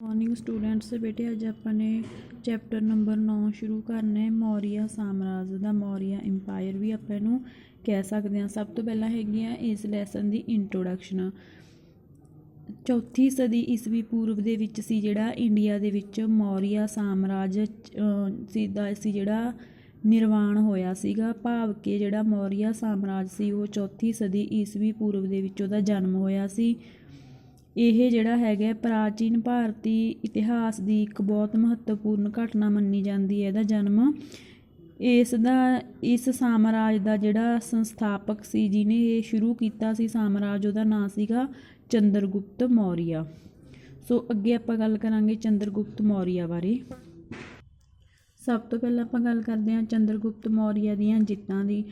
Morning students ਬੇਟੇ ਅੱਜ ਆਪਾਂ ਨੇ ਚੈਪਟਰ ਨੰਬਰ 9 ਸ਼ੁਰੂ ਕਰਨਾ ਹੈ ਮੌਰੀਆ ਸਾਮਰਾਜ ਦਾ ਮੌਰੀਆ ਇੰਪਾਇਰ ਵੀ ਆਪਾਂ ਇਹਨੂੰ ਕਹਿ ਸਕਦੇ ਹਾਂ। ਸਭ ਤੋਂ ਪਹਿਲਾਂ ਹੈਗੀ ਆ ਇਸ ਲੈਸਨ ਦੀ ਇੰਟਰੋਡਕਸ਼ਨ ਚੌਥੀ ਸਦੀ ਈਸਵੀ ਪੂਰਵ ਦੇ ਵਿੱਚ ਸੀ ਜਿਹੜਾ ਇੰਡੀਆ ਦੇ ਵਿੱਚ ਮੌਰੀਆ ਸਾਮਰਾਜ ਅਹ, ਸੀ ਦਾ ਸੀ ਜਿਹੜਾ ਨਿਰਵਾਣ ਹੋਇਆ ਸੀਗਾ। ਭਾਵ ਕਿ ਜਿਹੜਾ ਮੌਰੀਆ ਸਾਮਰਾਜ ਸੀ ਉਹ ਚੌਥੀ ਸਦੀ ਈਸਵੀ ਪੂਰਵ ਦੇ ਵਿੱਚ ਉਹਦਾ ਜਨਮ ਹੋਇਆ ਸੀ। ਇਹ ਜਿਹੜਾ ਹੈਗਾ ਪ੍ਰਾਚੀਨ ਭਾਰਤੀ ਇਤਿਹਾਸ ਦੀ ਇੱਕ ਬਹੁਤ ਮਹੱਤਵਪੂਰਨ ਘਟਨਾ ਮੰਨੀ ਜਾਂਦੀ ਹੈ ਇਹਦਾ ਜਨਮ। ਇਸ ਦਾ, ਇਸ ਸਾਮਰਾਜ ਦਾ ਜਿਹੜਾ ਸੰਸਥਾਪਕ ਸੀ, ਜਿਹਨੇ ਇਹ ਸ਼ੁਰੂ ਕੀਤਾ ਸੀ ਸਾਮਰਾਜ, ਉਹਦਾ ਨਾਂ ਸੀਗਾ ਚੰਦਰਗੁਪਤ ਮੌਰੀਆ। ਸੋ ਅੱਗੇ ਆਪਾਂ ਗੱਲ ਕਰਾਂਗੇ ਚੰਦਰਗੁਪਤ ਮੌਰੀਆ ਬਾਰੇ। ਸਭ ਤੋਂ ਪਹਿਲਾਂ ਆਪਾਂ ਗੱਲ ਕਰਦੇ ਹਾਂ ਚੰਦਰਗੁਪਤ ਮੌਰੀਆ ਦੀਆਂ ਜਿੱਤਾਂ ਦੀ।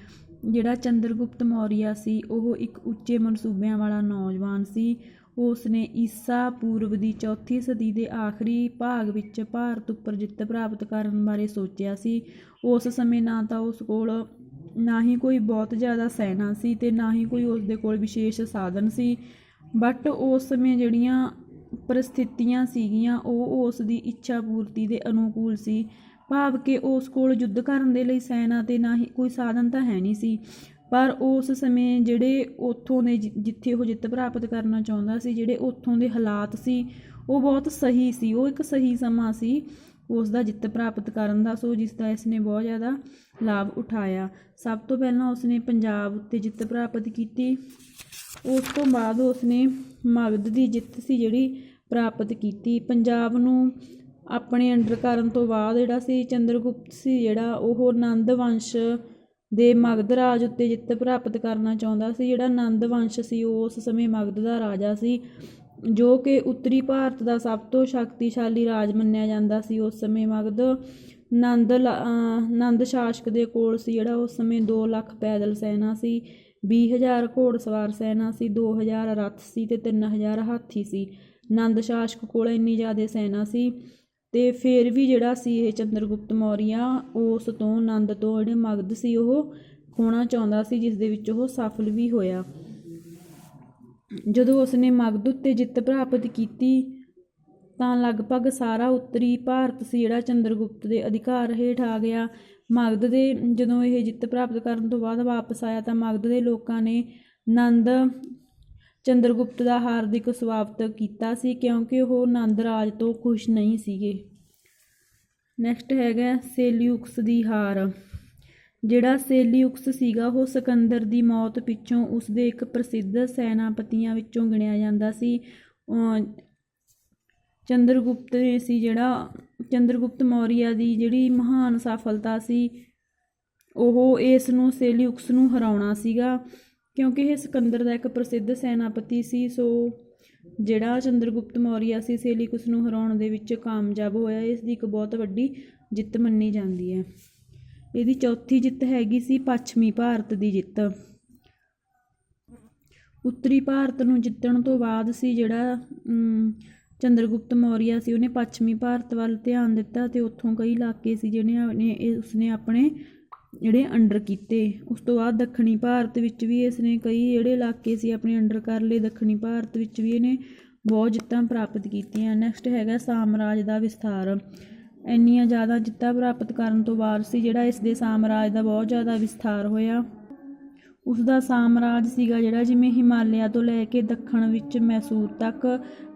ਜਿਹੜਾ ਚੰਦਰਗੁਪਤ ਮੌਰੀਆ ਸੀ, ਉਹ ਇੱਕ ਉੱਚੇ ਮਨਸੂਬਿਆਂ ਵਾਲਾ ਨੌਜਵਾਨ ਸੀ। ਉਸ ਨੇ ਈਸਾ ਪੂਰਵ ਦੀ ਚੌਥੀ ਸਦੀ ਦੇ ਆਖਰੀ ਭਾਗ ਵਿੱਚ ਭਾਰਤ ਉੱਪਰ ਜਿੱਤ ਪ੍ਰਾਪਤ ਕਰਨ ਬਾਰੇ ਸੋਚਿਆ ਸੀ। ਉਸ ਸਮੇਂ ਨਾ ਤਾਂ ਉਸ ਕੋਲ ਨਾ ਹੀ ਕੋਈ ਬਹੁਤ ਜ਼ਿਆਦਾ ਸੈਨਾ ਸੀ ਤੇ ਨਾ ਹੀ ਕੋਈ ਉਸ ਦੇ ਕੋਲ ਵਿਸ਼ੇਸ਼ ਸਾਧਨ ਸੀ। ਬਟ ਉਸ ਸਮੇਂ ਜਿਹੜੀਆਂ ਪਰਿਸਥਿਤੀਆਂ ਸੀਗੀਆਂ, ਉਹ ਉਸ ਦੀ ਇੱਛਾ ਪੂਰਤੀ ਦੇ ਅਨੁਕੂਲ ਸੀ। ਭਾਵ ਕਿ ਉਸ ਕੋਲ ਯੁੱਧ ਕਰਨ ਦੇ ਲਈ ਸੈਨਾ ਤੇ ਨਾ ਹੀ ਕੋਈ ਸਾਧਨ ਤਾਂ ਹੈ ਨਹੀਂ ਸੀ। ਪਰ ਉਸ ਸਮੇਂ ਜਿਹੜੇ ਉੱਥੋਂ ਦੇ ਜਿ- ਜਿੱਥੇ ਉਹ ਜਿੱਤ ਪ੍ਰਾਪਤ ਕਰਨਾ ਚਾਹੁੰਦਾ ਸੀ, ਜਿਹੜੇ ਉੱਥੋਂ ਦੇ ਹਾਲਾਤ ਸੀ, ਉਹ ਬਹੁਤ ਸਹੀ ਸੀ। ਉਹ ਇੱਕ ਸਹੀ ਸਮਾਂ ਸੀ ਉਸ ਦਾ ਜਿੱਤ ਪ੍ਰਾਪਤ ਕਰਨ ਦਾ, ਸੋ ਜਿਸ ਦਾ ਇਸ ਨੇ ਬਹੁਤ ਜ਼ਿਆਦਾ ਲਾਭ ਉਠਾਇਆ। ਸਭ ਤੋਂ ਪਹਿਲਾਂ ਉਸ ਨੇ ਪੰਜਾਬ ਉੱਤੇ ਜਿੱਤ ਪ੍ਰਾਪਤ ਕੀਤੀ। ਉਸ ਤੋਂ ਬਾਅਦ ਉਸ ਨੇ ਮਗਧ ਦੀ ਜਿੱਤ ਸੀ ਜਿਹੜੀ ਪ੍ਰਾਪਤ ਕੀਤੀ। ਪੰਜਾਬ ਨੂੰ ਆਪਣੇ ਅੰਡਰ ਕਰਨ ਤੋਂ ਬਾਅਦ ਜਿਹੜਾ ਸੀ ਚੰਦਰਗੁਪਤ ਸੀ, ਜਿਹੜਾ ਉਹ ਨੰਦ ਵੰਸ਼ ਦੇ ਮਗਧ ਰਾਜ ਉੱਤੇ ਜਿੱਤ ਪ੍ਰਾਪਤ ਕਰਨਾ ਚਾਹੁੰਦਾ ਸੀ। ਜਿਹੜਾ ਨੰਦ ਵੰਸ਼ ਸੀ, ਉਹ ਉਸ ਸਮੇਂ ਮਗਧ ਦਾ ਰਾਜਾ ਸੀ, ਜੋ ਕਿ ਉੱਤਰੀ ਭਾਰਤ ਦਾ ਸਭ ਤੋਂ ਸ਼ਕਤੀਸ਼ਾਲੀ ਰਾਜ ਮੰਨਿਆ ਜਾਂਦਾ ਸੀ। ਉਸ ਸਮੇਂ ਮਗਧ ਨੰਦ ਲ- ਨੰਦ ਸ਼ਾਸਕ ਦੇ ਕੋਲ ਸੀ ਜਿਹੜਾ ਉਸ ਸਮੇਂ 2 ਲੱਖ ਪੈਦਲ ਸੈਨਾ ਸੀ 20000 ਘੋੜਸਵਾਰ ਸੈਨਾ ਸੀ 2000 ਰੱਥ ਸੀ ਤੇ 3000 ਹਾਥੀ ਸੀ। ਨੰਦ ਸ਼ਾਸਕ ਕੋਲ ਇੰਨੀ ਜ਼ਿਆਦਾ ਸੈਨਾ ਸੀ ਤੇ ਫਿਰ ਵੀ ਜਿਹੜਾ ਸੀ ਇਹ ਚੰਦਰਗੁਪਤ ਮੌਰੀਆ, ਉਸ ਤੋਂ ਆਨੰਦ ਤੋਂ ਜਿਹੜੇ ਮਗਧ ਸੀ ਉਹ ਖੋਣਾ ਚਾਹੁੰਦਾ ਸੀ, ਜਿਸ ਦੇ ਵਿੱਚ ਉਹ ਸਫਲ ਵੀ ਹੋਇਆ। ਜਦੋਂ ਉਸਨੇ ਮਗਧ ਉੱਤੇ ਜਿੱਤ ਪ੍ਰਾਪਤ ਕੀਤੀ, ਤਾਂ ਲਗਭਗ ਸਾਰਾ ਉੱਤਰੀ ਭਾਰਤ ਸੀ ਜਿਹੜਾ ਚੰਦਰਗੁਪਤ ਦੇ ਅਧਿਕਾਰ ਹੇਠ ਆ ਗਿਆ। ਮਗਧ ਦੇ ਜਦੋਂ ਇਹ ਜਿੱਤ ਪ੍ਰਾਪਤ ਕਰਨ ਤੋਂ ਬਾਅਦ ਵਾਪਸ ਆਇਆ, ਤਾਂ ਮਗਧ ਦੇ ਲੋਕਾਂ ਨੇ ਨੰਦ ਚੰਦਰਗੁਪਤ ਦਾ ਹਾਰਦਿਕ ਸਵਾਗਤ ਕੀਤਾ ਸੀ ਕਿਉਂਕਿ ਉਹ ਨੰਦ ਰਾਜ ਤੋਂ ਖੁਸ਼ ਨਹੀਂ ਸੀਗੇ। ਨੈਕਸਟ ਹੈਗਾ ਸੇਲਿਊਕਸ ਦੀ ਹਾਰ। ਜਿਹੜਾ ਸੇਲਿਊਕਸ ਸੀਗਾ, ਉਹ ਸਿਕੰਦਰ ਦੀ ਮੌਤ ਪਿੱਛੋਂ ਉਸ ਦੇ ਇੱਕ ਪ੍ਰਸਿੱਧ ਸੈਨਾਪਤੀਆਂ ਵਿੱਚੋਂ ਗਿਣਿਆ ਜਾਂਦਾ ਸੀ। ਅਹ ਚੰਦਰਗੁਪਤ ਨੇ ਸੀ ਜਿਹੜਾ, ਚੰਦਰਗੁਪਤ ਮੌਰੀਆ ਦੀ ਜਿਹੜੀ ਮਹਾਨ ਸਫਲਤਾ ਸੀ, ਉਹ ਇਸ ਨੂੰ ਸੇਲਿਊਕਸ ਨੂੰ ਹਰਾਉਣਾ ਸੀਗਾ। ਕਿਉਂਕਿ ਇਹ ਸਿਕੰਦਰ ਦਾ ਇੱਕ ਪ੍ਰਸਿੱਧ ਸੈਨਾਪਤੀ ਸੀ ਸੋ ਜਿਹੜਾ ਚੰਦਰਗੁਪਤ ਮੌਰੀਆ ਸੀ ਸੇਲਿਊਕਸ ਨੂੰ ਹਰਾਉਣ ਦੇ ਵਿੱਚ ਕਾਮਯਾਬ ਹੋਇਆ। ਇਸ ਦੀ ਇੱਕ ਬਹੁਤ ਵੱਡੀ ਜਿੱਤ ਮੰਨੀ ਜਾਂਦੀ ਹੈ। ਇਹਦੀ ਚੌਥੀ ਜਿੱਤ ਹੈਗੀ ਸੀ ਪੱਛਮੀ ਭਾਰਤ ਦੀ ਜਿੱਤ। ਉੱਤਰੀ ਭਾਰਤ ਨੂੰ ਜਿੱਤਣ ਤੋਂ ਬਾਅਦ ਸੀ ਜਿਹੜਾ ਅਮ, ਚੰਦਰਗੁਪਤ ਮੌਰੀਆ ਸੀ ਉਹਨੇ ਪੱਛਮੀ ਭਾਰਤ ਵੱਲ ਧਿਆਨ ਦਿੱਤਾ ਤੇ ਉੱਥੋਂ ਕਈ ਇਲਾਕੇ ਸੀ ਜਿਹੜੇ ਉਸਨੇ ਆਪਣੇ ਜਿਹੜੇ ਅੰਡਰ ਕੀਤੇ, ਉਸ ਤੋਂ ਬਾਅਦ ਦੱਖਣੀ ਭਾਰਤ ਵਿੱਚ ਵੀ ਇਸਨੇ ਕਈ ਜਿਹੜੇ ਇਲਾਕੇ ਸੀ ਆਪਣੇ ਅੰਡਰ ਕਰ ਲਏ, ਦੱਖਣੀ ਭਾਰਤ ਵਿੱਚ ਵੀ ਇਹਨੇ ਬਹੁਤ ਜਿੱਤਾਂ ਪ੍ਰਾਪਤ ਕੀਤੀਆਂ। ਨੈਕਸਟ ਹੈਗਾ ਸਾਮਰਾਜ ਦਾ ਵਿਸਥਾਰ। ਇੰਨੀਆਂ ਜ਼ਿਆਦਾ ਜਿੱਤਾਂ ਪ੍ਰਾਪਤ ਕਰਨ ਤੋਂ ਬਾਅਦ ਸੀ ਜਿਹੜਾ ਇਸ ਦੇ ਸਾਮਰਾਜ ਦਾ ਬਹੁਤ ਜ਼ਿਆਦਾ ਵਿਸਥਾਰ ਹੋਇਆ। ਉਸ ਦਾ ਸਾਮਰਾਜ ਸੀਗਾ ਜਿਹੜਾ ਜਿਵੇਂ ਹਿਮਾਲਿਆ ਤੋਂ ਲੈ ਕੇ ਦੱਖਣ ਵਿੱਚ ਮੈਸੂਰ ਤੱਕ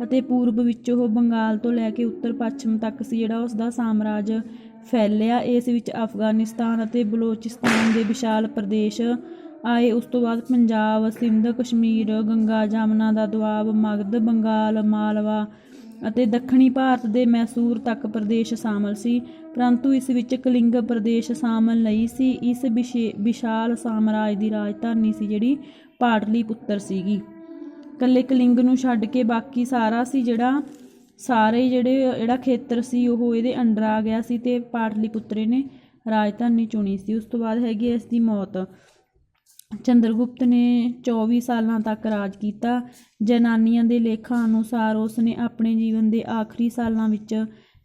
ਅਤੇ ਪੂਰਬ ਵਿੱਚ ਉਹ ਬੰਗਾਲ ਤੋਂ ਲੈ ਕੇ ਉੱਤਰ ਪੱਛਮ ਤੱਕ ਸੀ ਜਿਹੜਾ ਉਸ ਦਾ ਸਾਮਰਾਜ ਫੈਲਿਆ। ਇਸ ਵਿੱਚ ਅਫਗਾਨਿਸਤਾਨ ਅਤੇ ਬਲੋਚਿਸਤਾਨ ਦੇ ਵਿਸ਼ਾਲ ਪ੍ਰਦੇਸ਼ ਆਏ। ਉਸ ਤੋਂ ਬਾਅਦ ਪੰਜਾਬ, ਸਿੰਧ, ਕਸ਼ਮੀਰ, ਗੰਗਾ ਜਮਨਾ ਦਾ ਦੁਆਬ ਮਗਧ ਬੰਗਾਲ, ਮਾਲਵਾ ਅਤੇ ਦੱਖਣੀ ਭਾਰਤ ਦੇ ਮੈਸੂਰ ਤੱਕ ਪ੍ਰਦੇਸ਼ ਸ਼ਾਮਲ ਸੀ। ਪਰੰਤੂ ਇਸ ਵਿੱਚ ਕਲਿੰਗ ਪ੍ਰਦੇਸ਼ ਸ਼ਾਮਲ ਨਹੀਂ ਸੀ। ਇਸ ਵਿਸ਼ੇ- ਵਿਸ਼ਾਲ ਸਾਮਰਾਜ ਦੀ ਰਾਜਧਾਨੀ ਸੀ ਜਿਹੜੀ ਪਾਟਲੀਪੁੱਤਰ ਸੀਗੀ। ਕੱਲੇ ਕਲਿੰਗ ਨੂੰ ਛੱਡ ਕੇ ਬਾਕੀ ਸਾਰਾ ਸੀ ਜਿਹੜਾ ਸਾਰੇ ਜਿਹੜੇ ਜਿਹੜਾ ਖੇਤਰ ਸੀ ਉਹ ਇਹਦੇ ਅੰਡਰ ਆ ਗਿਆ ਸੀ ਤੇ ਪਾਟਲੀਪੁੱਤਰੇ ਨੇ ਰਾਜਧਾਨੀ ਚੁਣੀ ਸੀ। ਉਸ ਤੋਂ ਬਾਅਦ ਹੈਗੀ ਇਸ ਦੀ ਮੌਤ। ਚੰਦਰਗੁਪਤ ਨੇ 24 ਸਾਲਾਂ ਤੱਕ ਰਾਜ ਕੀਤਾ। ਜਨਾਨੀਆਂ ਦੇ ਲੇਖਾਂ ਅਨੁਸਾਰ ਉਸ ਨੇ ਆਪਣੇ ਜੀਵਨ ਦੇ ਆਖਰੀ ਸਾਲਾਂ ਵਿੱਚ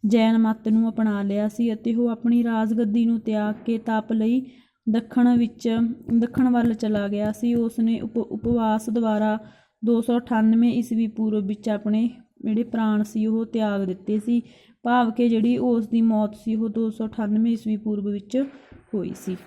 ਜੈਨ ਮਤ ਨੂੰ ਅਪਣਾ ਲਿਆ ਸੀ ਅਤੇ ਉਹ ਆਪਣੀ ਰਾਜਗੱਦੀ ਨੂੰ ਤਿਆਗ ਕੇ ਤਪ ਲਈ ਦੱਖਣ ਵਿੱਚ, ਦੱਖਣ ਵੱਲ ਚਲਾ ਗਿਆ ਸੀ। ਉਸ ਨੇ ਉਪ, ਉਪਵਾਸ ਦੁਆਰਾ 298 ਈਸਵੀ ਪੂਰਬ ਵਿੱਚ ਆਪਣੇ ਜਿਹੜੇ ਪ੍ਰਾਣ ਸੀ ਉਹ ਤਿਆਗ ਦਿੱਤੇ ਸੀ। ਭਾਵ ਕਿ ਜਿਹੜੀ ਉਸ ਦੀ ਮੌਤ ਸੀ ਉਹ 298 ਈਸਵੀ ਪੂਰਬ ਵਿੱਚ ਹੋਈ ਸੀ।